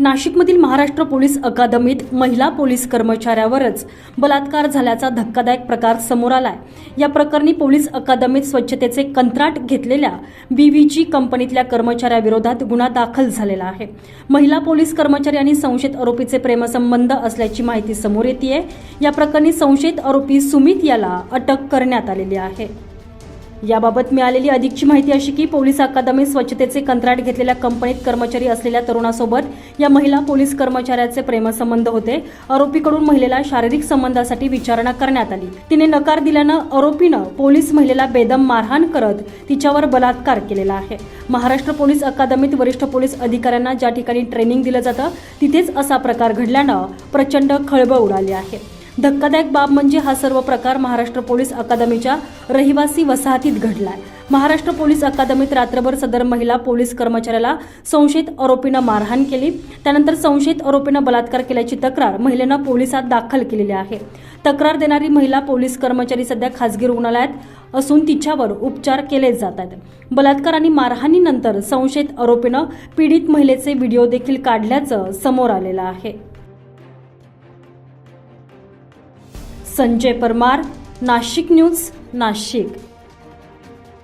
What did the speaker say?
नाशिकमधील महाराष्ट्र पोलीस अकादमीत महिला पोलीस कर्मचाऱ्यावरच बलात्कार झाल्याचा धक्कादायक प्रकार समोर आलाय. या प्रकरणी पोलीस अकादमीत स्वच्छतेचे कंत्राट घेतलेल्या बीव्हीजी कंपनीतल्या कर्मचाऱ्याविरोधात गुन्हा दाखल झालेला आहे. महिला पोलीस कर्मचारी आणि संशयित आरोपीचे प्रेमसंबंध असल्याची माहिती समोर येते या प्रकरणी संशयित आरोपी सुमित याला अटक करण्यात आलेली आहे. याबाबत मिळालेली अधिकची माहिती अशी की पोलीस अकादमीत स्वच्छतेचे कंत्राट घेतलेल्या कंपनीत कर्मचारी असलेल्या तरुणासोबत या महिला पोलीस कर्मचाऱ्याचे प्रेमसंबंध होते. आरोपीकडून महिलेला शारीरिक संबंधासाठी विचारणा करण्यात आली. तिने नकार दिल्यानं आरोपीनं पोलीस महिलेला बेदम मारहाण करत तिच्यावर बलात्कार केलेला आहे. महाराष्ट्र पोलीस अकादमीत वरिष्ठ पोलीस अधिकाऱ्यांना ज्या ठिकाणी ट्रेनिंग दिलं जातं तिथेच असा प्रकार घडल्यानं प्रचंड खळबळ उडाली आहे. धक्कादायक बाब म्हणजे हा सर्व प्रकार महाराष्ट्र पोलीस अकादमीच्या रहिवासी वसाहतीत घडलाय. महाराष्ट्र पोलीस अकादमीत रात्रभर सदर महिला पोलीस कर्मचाऱ्याला संशयित आरोपीनं मारहाण केली. त्यानंतर संशयित आरोपीनं बलात्कार केल्याची तक्रार महिलेनं पोलिसात दाखल केलेली आहे. तक्रार देणारी महिला पोलीस कर्मचारी सध्या खासगी रुग्णालयात असून तिच्यावर उपचार केले जात आहेत. बलात्कार आणि मारहाणीनंतर संशयित आरोपीनं पीडित महिलेचे व्हिडिओ देखील काढल्याचं समोर आलेलं आहे. संजय परमार नाशिक न्यूज नाशिक.